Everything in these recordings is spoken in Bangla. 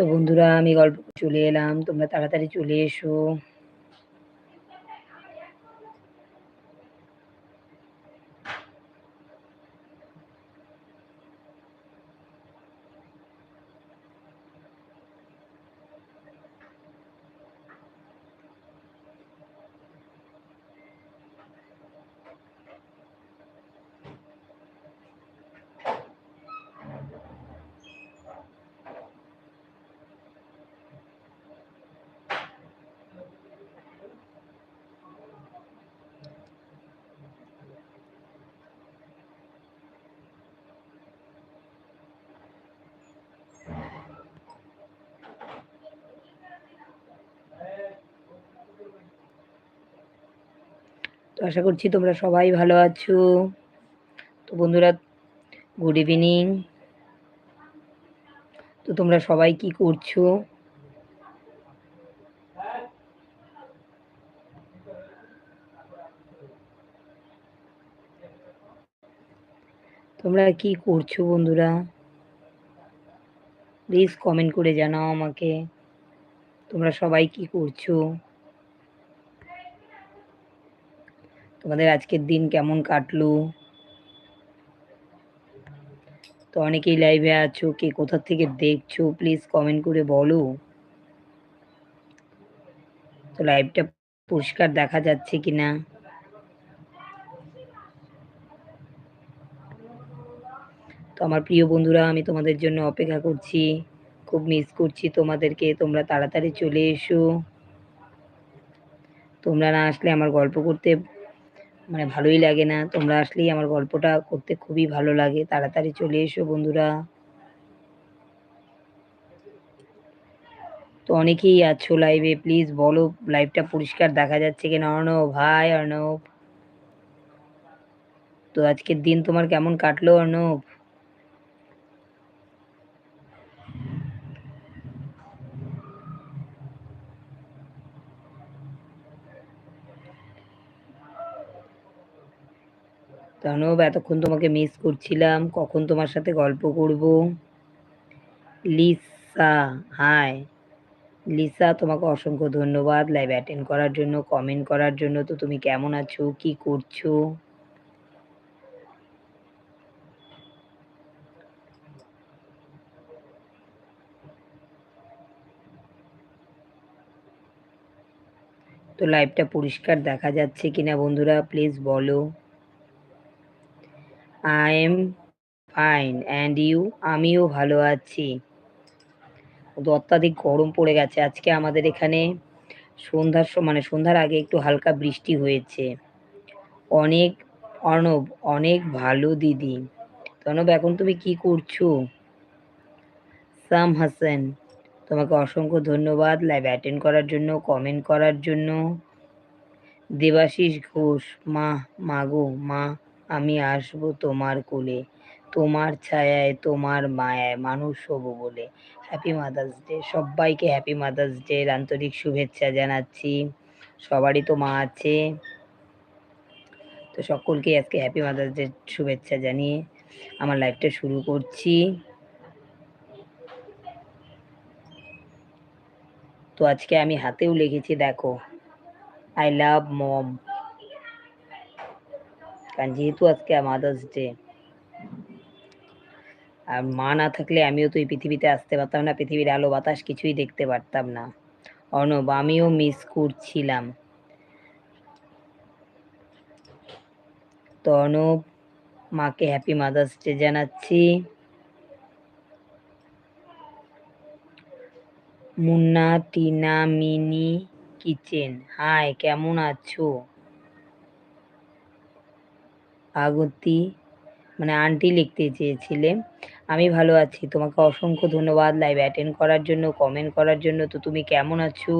তো বন্ধুরা আমি গল্প চলে এলাম তোমরা তাড়াতাড়ি চলে এসো। তো আশা করছি তোমরা সবাই ভালো আছো। তো বন্ধুরা গুড ইভিনিং তো তোমরা সবাই কি করছ? তোমরা কি করছ বন্ধুরা? প্লিজ কমেন্ট করে জানাও আমাকে। তোমরা সবাই কি করছ? তোমাদের আজকের দিন কেমন কাটলো? তো অনেকেই লাইভে আছো, কে কোথা থেকে দেখছ প্লিজ কমেন্ট করে বলো। তো লাইভটা পরিষ্কার দেখা যাচ্ছে কিনা? তো আমার প্রিয় বন্ধুরা, আমি তোমাদের জন্য অপেক্ষা করছি, খুব মিস করছি তোমাদেরকে, তোমরা তাড়াতাড়ি চলে এসো। তোমরা না আসলে আমার গল্প করতে মানে ভালোই লাগে না। তোমরা আসলেই আমার গল্পটা করতে খুবই ভালো লাগে। তাড়াতাড়ি চলে এসো বন্ধুরা। তো অনেকেই আছো লাইভে প্লিজ বলো লাইভটা পরিষ্কার দেখা যাচ্ছে কিনা? অর্ণব ভাই অর্ণব। তো আজকের দিন তোমার কেমন কাটলো অর্ণব? প্রণব এতক্ষণ তোমাকে মিস করছিলাম? কখন তোমার সাথে গল্প করব? লিসা হাই লিসা, তোমাকে অসংখ্য ধন্যবাদ লাইভ অ্যাটেন্ড করার জন্য কমেন্ট করার জন্য। তো তুমি কেমন আছো? কি করছ? তো লাইভটা পরিষ্কার দেখা যাচ্ছে কিনা বন্ধুরা প্লিজ বলো। I am fine and you আমিও ভালো আছি। অত্যাধিক গরম পড়ে গেছে। আজকে আমাদের এখানে সন্ধ্যার মানে সন্ধ্যার আগে একটু হালকা বৃষ্টি হয়েছে। অনেক অর্ণব, অনেক ভালো দিদি। অর্ণব এখন তুমি কি করছ? সাম হাসান, তোমাকে অসংখ্য ধন্যবাদ লাইভ অ্যাটেন্ড করার জন্য কমেন্ট করার জন্য। দেবাশিস ঘোষ, মা মাগো মা। আমি আসব তোমার কোলে। তোমার ছায়ায়, তোমার মায়ায় মানুষ হব বলে। হ্যাপি মাদার্স ডে সবাইকে হ্যাপি মাদার্স ডে আন্তরিক শুভেচ্ছা জানাচ্ছি। সবারই তো মা আছে। তো সকলকে আজকে হ্যাপি মাদার্স ডে শুভেচ্ছা জানিয়ে আমার লাইফটা শুরু করছি। তো আজকে আমি হাতেও লিখেছি, দেখো। আই লাভ মম কারণ যেহেতু আজকে মাদার্স ডে আর মা না থাকলে আমিও তো এই পৃথিবীতে আসতে পারতাম না, পৃথিবীর আলো বাতাস কিছুই দেখতে পারতাম না। অর্ণব, আমিও মিস করছিলাম। তো অর্ণব, মাকে হ্যাপি মাদার্স ডে জানাচ্ছি। Munna, Tina, mini, kitchen. Hi কেমন আছো? আগতি মানে আন্টি লিখতে চেয়েছিলে। আমি ভালো আছি, তোমাকে অসংখ্য ধন্যবাদ লাইভ অ্যাটেন্ড করার জন্য কমেন্ট করার জন্য। তো তুমি কেমন আছো?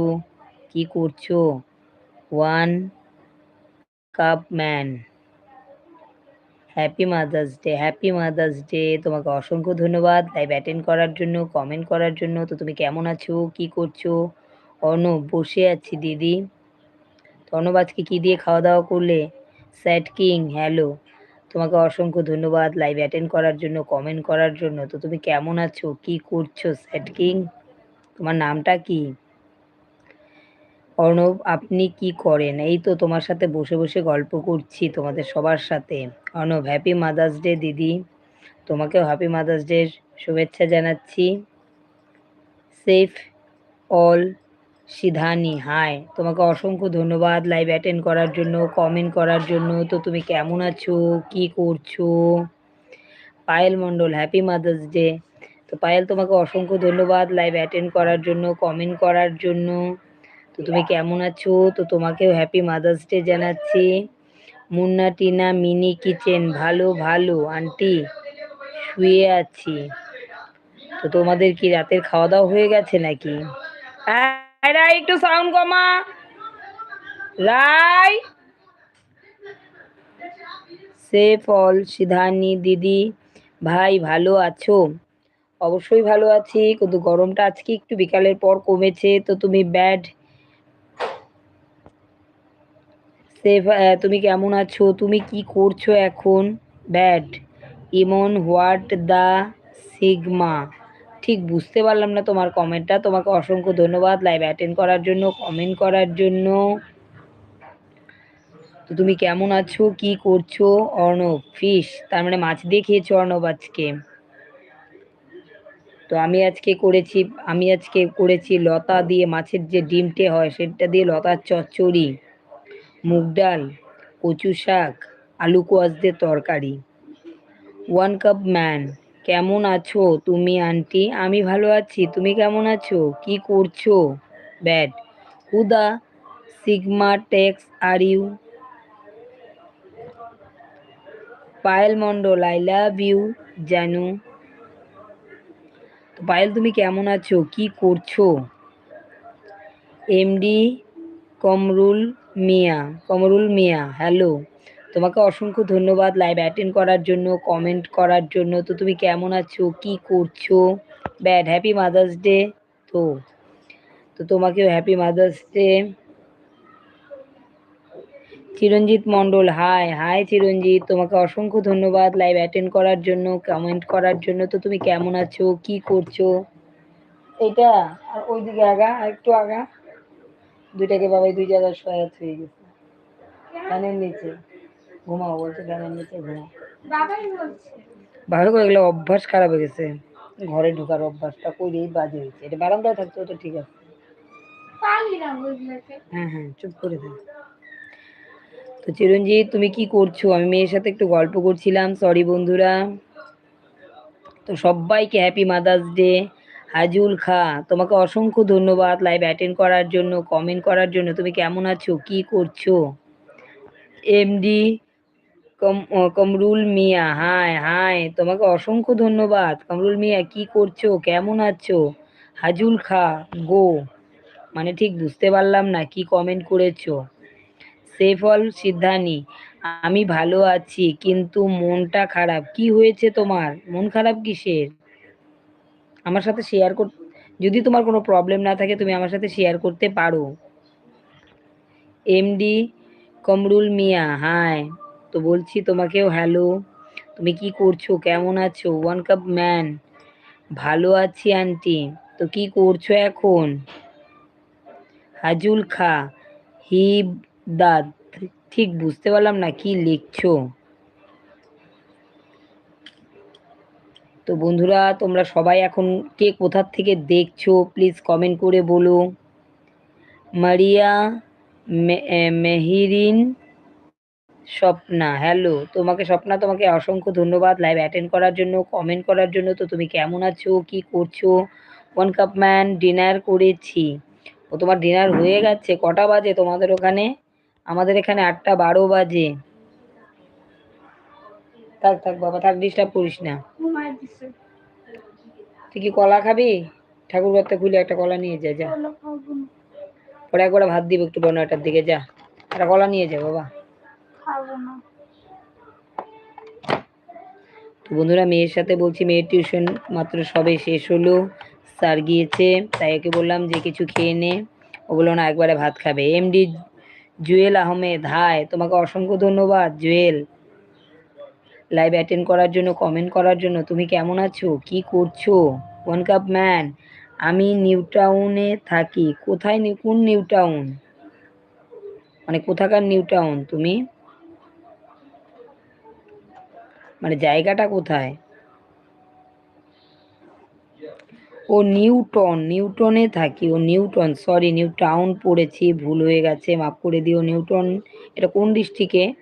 কি করছ? One cup man happy mother's day happy mother's day তোমাকে অসংখ্য ধন্যবাদ লাইভ অ্যাটেন্ড করার জন্য কমেন্ট করার জন্য। তো তুমি কেমন আছো? কি করছ? অর্ণব, বসে আছি দিদি। তো অর্ণব, আজকে কী দিয়ে খাওয়া দাওয়া করলে? Sat king, hello. তোমাকে অসংখ্য ধন্যবাদ লাইভ অ্যাটেন্ড করার জন্য কমেন্ট করার জন্য। তো তুমি কেমন আছো? কি করছ স্যাট কিং? তোমার নামটা কি? অর্ণব, আপনি কি করেন? এই তো তোমার সাথে বসে বসে গল্প করছি তোমাদের সবার সাথে। অর্ণব হ্যাপি মাদার্স ডে দিদি। তোমাকেও হ্যাপি মাদার্স ডে শুভেচ্ছা জানাচ্ছি। সেফ অল সিধানি হাই তোমাকে অসংখ্য ধন্যবাদ লাইভ অ্যাটেন্ড করার জন্য কমেন্ট করার জন্য। তো তুমি কেমন আছো? কি করছ? Payel Mondal happy mother's day তো পায়েল, তোমাকে অসংখ্য ধন্যবাদ লাইভ অ্যাটেন্ড করার জন্য কমেন্ট করার জন্য। তো তুমি কেমন আছো? তো তোমাকেও হ্যাপি মাদার্স ডে জানাচ্ছি। মুন্না, টিনা, মিনি কিচেন ভালো ভালো। আন্টি শুয়ে আছি। তো তোমাদের কি রাতের খাওয়া দাওয়া হয়ে গেছে নাকি? এই রাই একটু সাউন্ড কমা। রাই সেফ অল সিধানি দিদি, ভাই ভালো আছো? অবশ্যই ভালো আছি, কিন্তু গরমটা আজকে একটু বিকালের পর কমেছে, তো তুমি ব্যাড সেফ তুমি কেমন আছো? তুমি কি করছ এখন? Bad Emon what the sigma? ঠিক বুঝতে পারলাম না তোমার কমেন্টটা তোমাকে অসংখ্য ধন্যবাদ লাইভ অ্যাটেন্ড করার জন্য কমেন্ট করার জন্য। তো তুমি কেমন আছো? কি করছ? অর্ণব ফিশ তার মানে মাছ দিয়ে খেয়েছো অর্ণব আজকে? তো আমি আজকে করেছি, আমি আজকে করেছি লতা দিয়ে মাছের যে ডিমটে হয়, সেটা দিয়ে লতার চচ্চড়ি, মুগ ডাল, কচু শাক, আলু কোয়াশ দিয়ে তরকারি। ওয়ান কাপ ম্যান কেমন আছো তুমি, আন্টি? আমি ভালো আছি, তুমি কেমন আছো? কি করছ? Bad. Huda sigma text are you Payel Mondal I love you জানু। পায়েল, তুমি কেমন আছো? কি করছ? এমডি কমরুল মিয়া কমরুল মিয়া হ্যালো তোমাকে অসংখ্য ধন্যবাদ লাইভ অ্যাটেন্ড করার জন্য কমেন্ট করার জন্য। তো তুমি কেমন আছো? কি করছ? ব্যাড হ্যাপি মাদার্স ডে তো তো তোমাকেও happy mother's day Chiranjit Mondal hi hi Chiranjit. তোমাকে অসংখ্য ধন্যবাদ লাইভ অ্যাটেন্ড করার জন্য কমেন্ট করার জন্য। তো তুমি কেমন আছো? কি করছ? এটা আর ওইদিকে আগা, আর একটু আগা। দুইটাকে বাবাই দুই জায়গায় সহায়ত হয়ে গেছে। ফ্যানের নিচে। ঘুমাও বলছে নিচে ঘুমাও। ভালো করে এগুলো অভ্যাস খারাপ হয়ে গেছে। ঘরে ঢোকার অভ্যাসটা কইলেই বাজে হয়েছে। এটা বারান্দায় থাকতো তো ঠিক আছে। হ্যাঁ হ্যাঁ চুপ করে থাক। তো চিরঞ্জিত তুমি কি করছ? আমি মেয়ের সাথে একটু গল্প করছিলাম সরি বন্ধুরা। তো সবাইকে হ্যাপি মাদার্স ডে হাজুল খা তোমাকে অসংখ্য ধন্যবাদ লাইভ অ্যাটেন্ড করার জন্য কমেন্ট করার জন্য। তুমি কেমন আছো? কি করছ? MD Kamrul Mia hi hi তোমাকে অসংখ্য ধন্যবাদ। কমরুল মিয়া, কি করছ? কেমন আছো? হাজুল খা, গো। মানে ঠিক বুঝতে পারলাম না, কি কমেন্ট করেছ? সেফল সিদ্ধানি, আমি ভালো আছি, কিন্তু মনটা খারাপ। কি হয়েছে তোমার? মন খারাপ কিসের? আমার সাথে শেয়ার কর যদি তোমার কোনো প্রবলেম না থাকে, তুমি আমার সাথে শেয়ার করতে পারো। এমডি কমরুল মিয়া হাই তো বলছি তোমাকেও হ্যালো তুমি কি করছ? কেমন আছো? ওয়ান কাপ ম্যান ভালো আছি আন্টি তো কি করছ এখন? হাজুল খা। হিব দাদ ঠিক বুঝতে পারলাম না কি লিখছো। তো বন্ধুরা, তোমরা সবাই এখন কে কোথার থেকে দেখছ? প্লিজ কমেন্ট করে বলো। মারিয়া মেহিরিন স্বপ্না হ্যালো তোমাকে স্বপ্না তোমাকে অসংখ্য ধন্যবাদ। লাইভ অ্যাটেন্ড করার জন্য কমেন্ট করার জন্য। তো তুমি কেমন আছো? কি করছ? ওয়ান কাপ ম্যান ডিনার করেছি। ও তোমার ডিনার হয়ে গেছে। কটা বাজে তোমাদের ওখানে? আমাদের এখানে আটটা বারো বাজে। থাক থাক বাবা থাক ডিস্টার্ব করিস না। তুই কি কলা খাবি? ঠাকুর ঘরটা খুলে একটা কলা নিয়ে যা যা। পরে একবার ভাত দিব একটু নয়টার দিকে যা। একটা কলা নিয়ে যা বাবা। বন্ধুরা, মেয়ের সাথে বলছি, মেয়ের টিউশন মাত্র সবে শেষ হলো। স্যার গিয়েছে, তাই ওকে বললাম যে কিছু খেয়ে নে। ও বলল, না, একবারে ভাত খাবে। এমডি জুয়েল আহমেদ, হাই, তোমাকে অসংখ্য ধন্যবাদ, জুয়েল। লাইভ অ্যাটেন্ড করার জন্য কমেন্ট করার জন্য, তুমি কেমন আছো? কি করছ? ওয়ান কাপ ম্যান আমি নিউ টাউনে থাকি। কোথায় কোন নিউ টাউন মানে কোথাকার নিউ টাউন তুমি? জায়গাটা কোথায়? ও নিউটন, নিউটনে থাকি, ও নিউটন সরি নিউ টাউন পড়েছি, ভুল হয়ে গেছে, মাফ করে দিও, নিউটন, এটা কোন ডিস্ট্রিক্টে?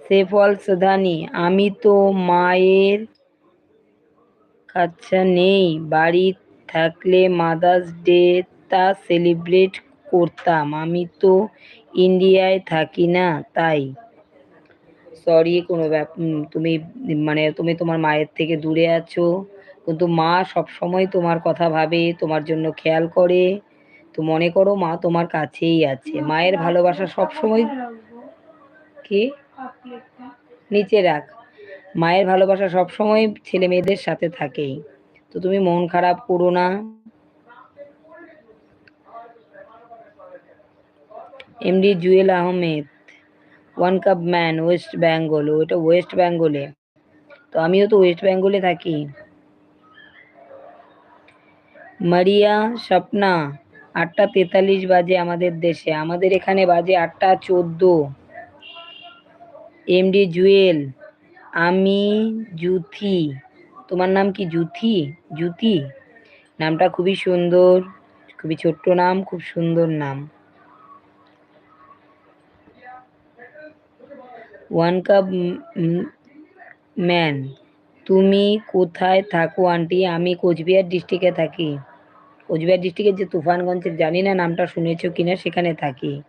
সে ফলস ধানি আমি তো মায়ের কাছে নেই, বাড়ি থাকলে মাদার্স ডে তা সেলিব্রেট করতাম, আমি তো ইন্ডিয়ায় থাকি না, তাই। সরি কোনো ব্যাপ তুমি মানে তুমি তোমার মায়ের থেকে দূরে আছো। কিন্তু মা সব সময় তোমার কথা ভাবে, তোমার জন্য খেয়াল করে। তো মনে করো মা তোমার কাছেই আছে। মায়ের ভালোবাসা সব সময় কি? নিচে রাখ। মায়ের ভালোবাসা সব সময় ছেলে মেয়েদের সাথে থাকেই তো তুমি মন খারাপ করো না। MD Jewel Ahmed. One cup man West Bengal ওটা ওয়েস্ট বেঙ্গলে তো আমিও তো ওয়েস্ট বেঙ্গলে থাকি। মারিয়া, স্বপ্না, আটটা তেতাল্লিশ বাজে আমাদের দেশে। আমাদের এখানে বাজে আটটা চোদ্দ। এমডি জুয়েল আমি জুথি। তোমার নাম কি জুথি? জুতি নামটা খুবই সুন্দর, খুবই ছোট্ট নাম, খুব সুন্দর নাম। One cup man. তুমি কোথায় থাকো, আন্টি? আমি কোচবিহার ডিস্ট্রিক্টে থাকি। কোচবিহার ডিস্ট্রিক্টের যে তুফানগঞ্জের, জানি না নামটা শুনেছো কিনা, সেখানে থাকি।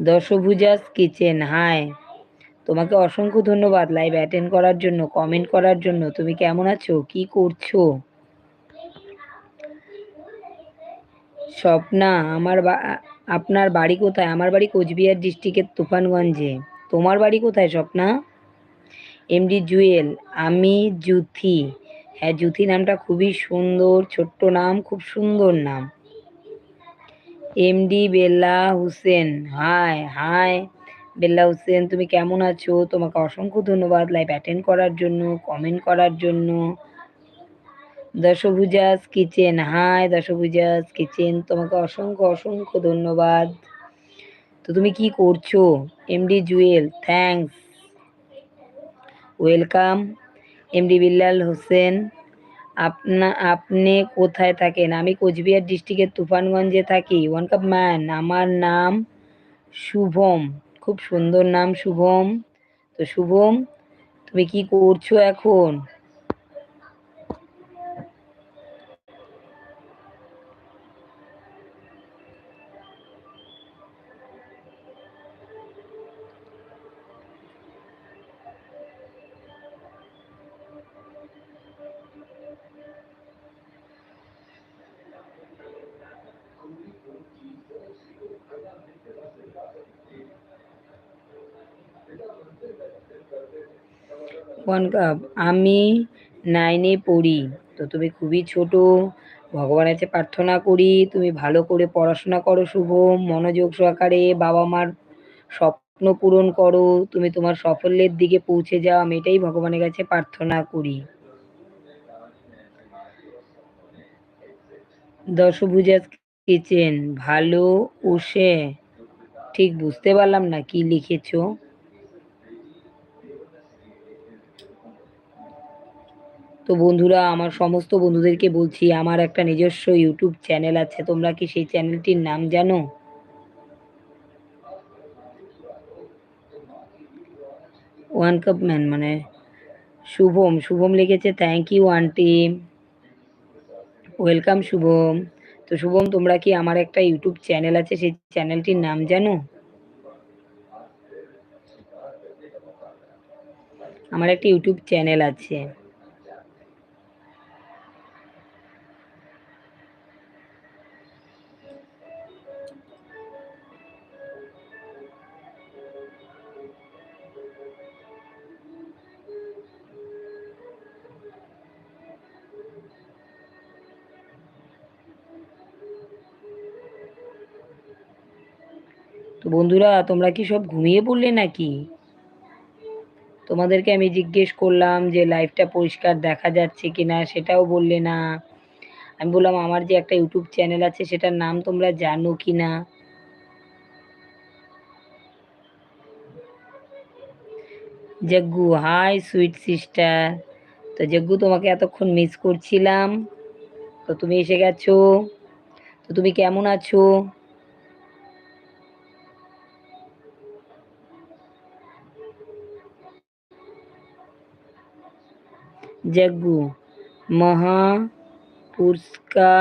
Dashabhuja's kitchen, hi. তোমাকে অসংখ্য ধন্যবাদ লাইভ অ্যাটেন্ড করার জন্য, কমেন্ট করার জন্য। তুমি কেমন আছো? কি করছ? স্বপ্না, আমার আপনার বাড়ি কোথায়? আমার বাড়ি কোচবিহার ডিস্ট্রিক্টের তুফানগঞ্জে। তোমার বাড়ি কোথায় স্বপ্না? এমডি জুয়েল, আমি জুথি। হ্যাঁ জুথি নামটা খুবই সুন্দর, ছোট্ট নাম, খুব সুন্দর নাম। MD Bella Hussain, hi hi. Bella Hussain, তুমি কেমন আছো? তোমাকে অসংখ্য ধন্যবাদ লাইভ অ্যাটেন্ড করার জন্য কমেন্ট করার জন্য। Dashabhuja's kitchen hi Dashabhuja's kitchen, তোমাকে অসংখ্য অসংখ্য ধন্যবাদ। তো তুমি কি করছ? MD Jewel thanks welcome MD Billal Hossain আপনা, আপনি কোথায় থাকেন? আমি কোচবিহার ডিস্ট্রিক্টের তুফানগঞ্জে থাকি। ওয়ান কাপ ম্যান আমার নাম শুভম। খুব সুন্দর নাম শুভম। তো শুভম, তুমি কি করছ এখন? ওয়ান কাপ আমি নাইনে পড়ি। তো তুমি খুবই ছোট, ভগবানের কাছে প্রার্থনা করি, তুমি ভালো করে পড়াশোনা করো শুভ, মনোযোগ সহকারে বাবা মার স্বপ্ন পূরণ করো, তুমি তোমার সাফল্যের দিকে পৌঁছে যাও, আমি এটাই ভগবানের কাছে প্রার্থনা করি। দশভুজা কিচেন, ভালো উষে ঠিক বুঝতে পারলাম না কি লিখেছো? তো বন্ধুরা, আমার সমস্ত বন্ধুদেরকে বলছি, আমার একটা নিজস্ব ইউটিউব চ্যানেল আছে, তোমরা কি সেই চ্যানেলটির নাম জানো? ওয়ান কাপ ম্যান মানে শুভম। শুভম লিখেছে thank you aunty welcome Shubham. তো শুভম, তোমরা কি আমার একটা ইউটিউব চ্যানেল আছে, সেই চ্যানেলটির নাম জানো? আমার একটা ইউটিউব চ্যানেল আছে। তো বন্ধুরা, তোমরা কি সব ঘুমিয়ে পড়লে নাকি? তোমাদেরকে আমি জিজ্ঞেস করলাম যে লাইভটা পরিষ্কার দেখা যাচ্ছে কি না সেটাও বললে না। আমি বললাম, আমার যে একটা ইউটিউব চ্যানেল আছে, সেটার নাম তোমরা জানো কি না জগ্গু হাই সুইট সিস্টার তো জগ্গু, তোমাকে এতক্ষণ মিস করছিলাম। তো তুমি এসে গেছো। তো তুমি কেমন আছো? जग्गू महापुरुष का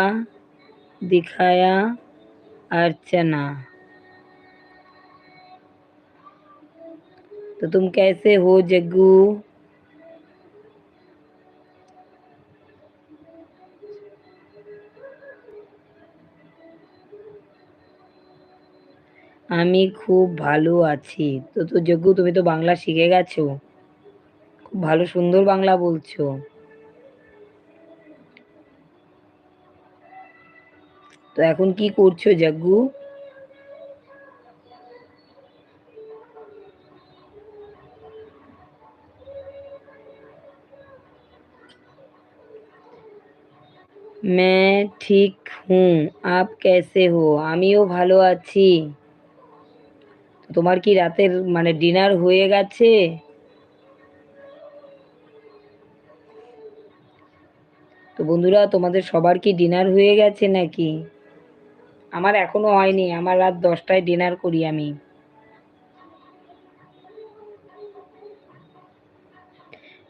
दिखाया अर्चना तो तुम कैसे हो जग्गू আমি খুব ভালো আছি তো তো যজ্ঞ তুমি তো বাংলা শিখে গেছো খুব ভালো সুন্দর বাংলা বলছো তো এখন কি করছো জাগ্গু मैं ঠিক হুঁ আপ कैसे हो আমিও ভালো আছি তোমার কি রাতের মানে ডিনার হয়ে গেছে তো বন্ধুরা তোমাদের সবার কি ডিনার হয়ে গেছে নাকি আমার এখনো হয়নি আমার রাত দশটায় ডিনার করি আমি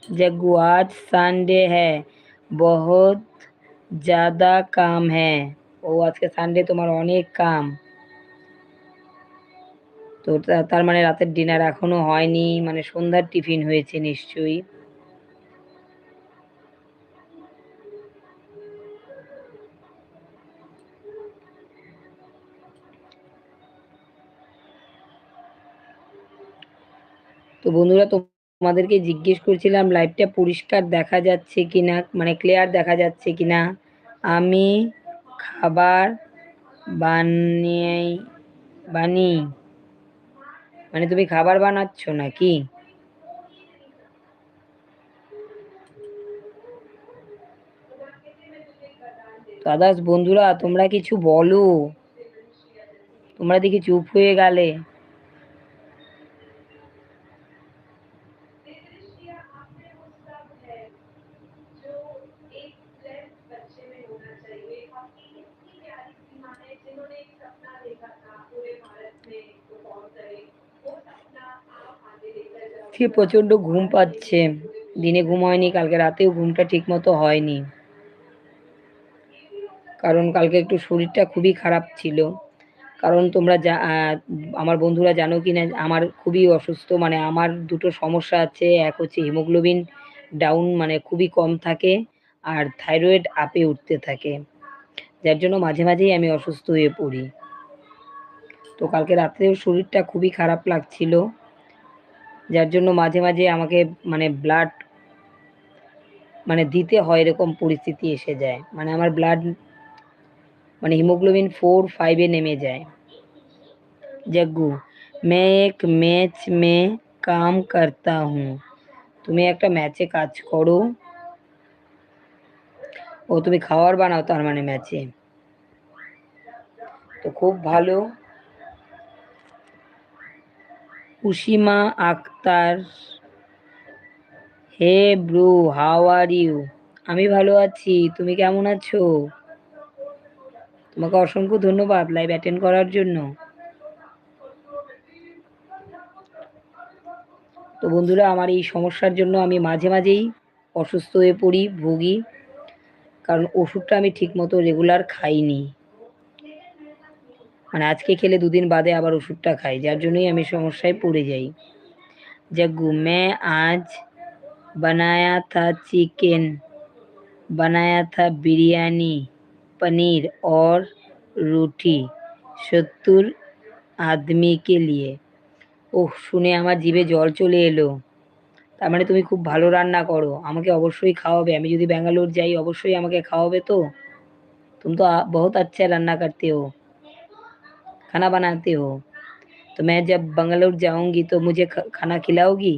जग्गू आज संडे है बहुत ज़्यादा काम है ও আজকে সানডে তোমার অনেক কাম তো তার মানে রাতের ডিনার এখনো হয়নি মানে সন্ধ্যার টিফিন হয়েছে নিশ্চয়ই বন্ধুরা, তোমাদেরকে জিজ্ঞেস করছিলাম লাইভটা পরিষ্কার দেখা যাচ্ছে কিনা? মানে ক্লিয়ার দেখা যাচ্ছে কিনা? আমি খাবার বানিয়ে, বানি। মানে তুমি খাবার বানাচ্ছ নাকি? দাদাস, বন্ধুরা, তোমরা কিছু বলো। তোমরা দেখি চুপ হয়ে গেলে। কি প্রচণ্ড ঘুম পাচ্ছে। দিনে ঘুম হয়নি কালকে রাতেও ঘুমটা ঠিক মতো হয়নি। কারণ কালকে একটু শরীরটা খুবই খারাপ ছিল। কারণ তোমরা যা আমার বন্ধুরা জানো কি না আমার খুবই অসুস্থ মানে আমার দুটো সমস্যা আছে। এক হচ্ছে হিমোগ্লোবিন ডাউন মানে খুবই কম থাকে, আর থাইরয়েড আপে উঠতে থাকে। যার জন্য মাঝে মাঝেই আমি অসুস্থ হয়ে পড়ি। তো কালকে রাত্রেও শরীরটা খুবই খারাপ লাগছিল। যার জন্য মাঝে মাঝে আমাকে মানে ব্লাড মানে দিতে হয় এরকম পরিস্থিতি এসে যায় মানে আমার ব্লাড মানে হিমোগ্লোবিন ফোর ফাইভে নেমে যায় জগ্গু मैं एक मैच में काम करता हूँ তুমি একটা ম্যাচে কাজ করো ও তুমি খাবার বানাও তার মানে ম্যাচে তো খুব ভালো Usima Akter. Hey bro, how are you? আমি ভালো আছি, তুমি কেমন আছো? তোমাকে অসংখ্য ধন্যবাদ লাইভ অ্যাটেন্ড করার জন্য। তো বন্ধুরা, আমার এই সমস্যার জন্য আমি মাঝে মাঝেই অসুস্থ হয়ে পড়ি, ভুগি, কারণ ওষুধটা আমি ঠিকমতো রেগুলার খাইনি। মানে আজকে খেলে দুদিন বাদে আবার ওষুধটা খাই যার জন্যই আমি সমস্যায় পড়ে যাই जग्गू मैं आज बनाया था चिकन बनाया था बिरयानी पनीर और রুটি সত্তর আদমিকে লিয়ে ওহ শুনে আমার জিভে জল চলে এলো তার মানে তুমি খুব ভালো রান্না করো আমাকে অবশ্যই খাওয়াবে আমি যদি ব্যাঙ্গালোর যাই অবশ্যই আমাকে খাওয়াবে তো তুমি তো বহুত আচ্ছা রান্না করতে হো खाना बनाते हो तो मैं जब बंगलोर जाऊंगी तो मुझे खाना खिलाओगी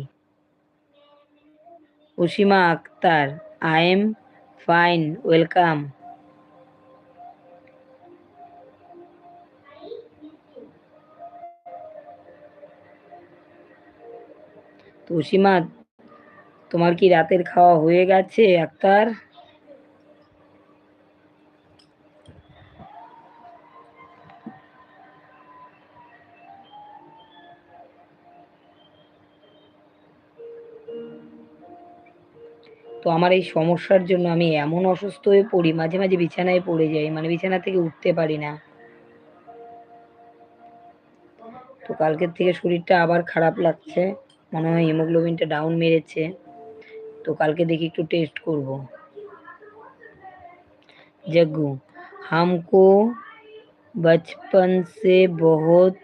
Asima Akhtar I am fine welcome Tosima তোমার কি রাতের খাওয়া হয়ে গেছে আক্তার তো আমার এই সমস্যার জন্য আমি এমন অসুস্থ হয়ে পড়ি মাঝে মাঝে বিছানায় পড়ে যাই মানে বিছানা থেকে উঠতে পারি না তো কালকের থেকে শরীরটা আবার খারাপ লাগছে মনে হয় হিমোগ্লোবিনটা ডাউন মেরেছে তো কালকে দেখি একটু টেস্ট করব जग्गू हमको बचपन से बहुत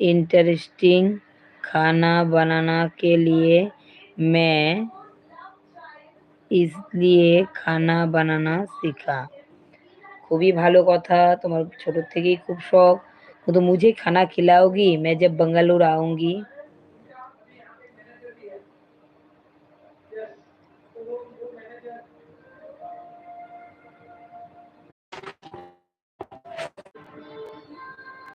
इंटरेस्टिंग खाना बनाना के लिए मैं इसलिए খানা বানানা শেখা খুবই ভালো কথা তোমার ছোট থেকেই খুব শখ तो मुझे खाना खिलाओगी मैं जब बंगालोर आऊंगी